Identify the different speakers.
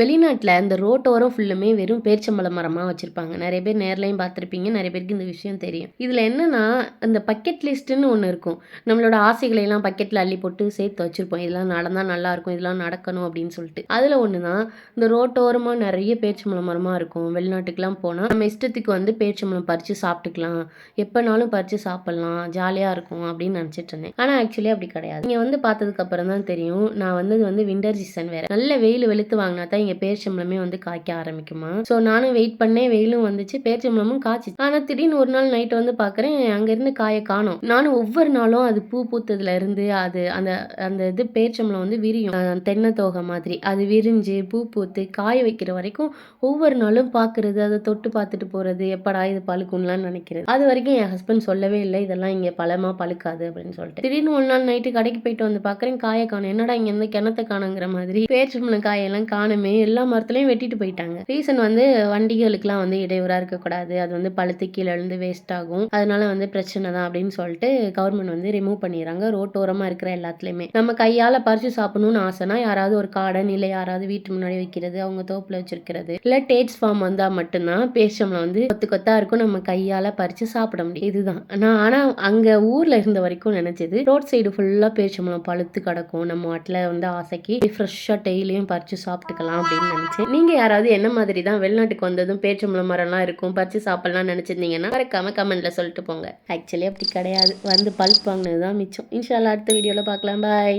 Speaker 1: வெளிநாட்டில் இந்த ரோட்டோரம் ஃபுல்லுமே வெறும் பேரிச்சம்பழ மரமாக வச்சுருப்பாங்க. நிறைய பேர் நேர்லையும் பார்த்துருப்பீங்க. நிறைய பேருக்கு இந்த விஷயம் தெரியும். இதில் என்னென்னா அந்த பக்கெட் லிஸ்ட்டுன்னு ஒன்று இருக்கும். நம்மளோட ஆசைகளையெல்லாம் பக்கெட்டில் அள்ளி போட்டு சேர்த்து வச்சுருப்போம். இதெல்லாம் நடந்தால் நல்லாயிருக்கும் இதெல்லாம் நடக்கணும் அப்படின்னு சொல்லிட்டு. அதில் ஒன்று தான் இந்த ரோட்டோரமாக நிறைய பேரிச்சம்பழ மரமாக இருக்கும். வெளிநாட்டுக்கெலாம் போனால் நம்ம இஷ்டத்துக்கு வந்து பேரிச்சம்பழம் பறித்து சாப்பிட்டுக்கலாம். எப்போனாலும் பறித்து சாப்பிட்லாம். ஜாலியாக இருக்கும் அப்படின்னு நினச்சிட்டு இருந்தேன். ஆனால் ஆக்சுவலி அப்படி கிடையாது. நீங்கள் வந்து பார்த்ததுக்கப்புறம் தான் தெரியும். நான் வந்து வந்து விண்டர் சீசன் வேறு. நல்ல வெயில் வெளுத்து வாங்கினா தான் இங்கே பேரிச்சம்பழமே வந்து காய்க்க ஆரம்பிக்குமா. ஸோ நானும் வெயிட் பண்ணேன் வெயிலும் வந்துச்சு பேரிச்சம்பழமும் காய்ச்சி ஆனால் திடீர்னு ஒரு நாள் நைட்டு வந்து பார்க்குறேன் அங்கேருந்து காயை காணோம். நானும் ஒவ்வொரு நாளும் அது பூ பூத்ததுல இருந்து அது அந்த அந்த இது பேரிச்சம்பழம் வந்து விரியும். தென்னை தோகை மாதிரி. அது விரிஞ்சு பூ பூத்து காய வைக்கிற வரைக்கும் ஒவ்வொரு நாளும் பார்க்கறது அதை தொட்டு பார்த்துட்டு போகிறது எப்படா இது பழுக்கும்லாம் நினைக்கிறது. அது வரைக்கும் என் ஹஸ்பண்ட் சொல்லவே இல்லை இதெல்லாம் இங்கே பழமா பழுக்காது அப்படின்னு சொல்லிட்டு. திடீர்னு ஒரு நாள் நைட்டு கடைக்கு போயிட்டு வந்து பார்க்குறேன் காயை காணும். என்னடா இங்கே இருந்து கிணத்த காணுங்கிற மாதிரி பேர்ச்சம்பளம் காயெல்லாம் காணுமே. எல்லா மரத்துலையும் வெட்டிட்டு போயிட்டாங்க. ரீசன் வந்து வண்டிகளுக்கெல்லாம் வந்து இடையூறாக இருக்கக்கூடாது. அது வந்து பழுத்து கீழே இருந்து வேஸ்ட் ஆகும். அதனால வந்து பிரச்சனை தான் அப்படின்னு சொல்லிட்டு கவர்மெண்ட் வந்து ரிமூவ் பண்ணிடுறாங்க. ரோட்டோரமாக இருக்கிற எல்லாத்துலேயுமே. நம்ம கையால் பறித்து சாப்பிடணும்னு ஆசைனா யாராவது ஒரு கார்டன் இல்லை யாராவது வீட்டு முன்னாடி வைக்கிறது அவங்க தோப்பில் வச்சிருக்கிறது இல்லை டேட்ஸ் ஃபார்ம் வந்தால் மட்டும்தான் பேரிச்சம்பழம் வந்து கொத்து கொத்தா இருக்கும். நம்ம கையால் பறித்து சாப்பிட முடியும். இதுதான். நான் ஆனால் அங்கே ஊரில் இருந்த வரைக்கும் நினச்சது ரோட் சைடு ஃபுல்லாக பேரிச்சம்பழம் பழுத்து கிடக்கும். நம்ம வாட்டில் வந்து ஆசைக்கு ஃப்ரெஷ்ஷாக டெய்லியும் பறித்து சாப்பிட்டுக்கலாம். அப்படின்னு நினச்சேன் நீங்கள் யாராவது என்ன மாதிரி தான் வெளிநாட்டுக்கு வந்ததும் பேரிச்சம்பழம் மரம்லாம் இருக்கும் பறித்து சாப்பிட்லாம் நினச்சிருந்தீங்கன்னா மறக்காம கமெண்ட்டில் சொல்லிட்டு போங்க. ஆக்சுவலி அப்படி கிடையாது. வந்து பல்ப் வாங்கினது தான் மிச்சம். இன்ஷால்லா அடுத்த வீடியோவில் பார்க்கலாம். பாய்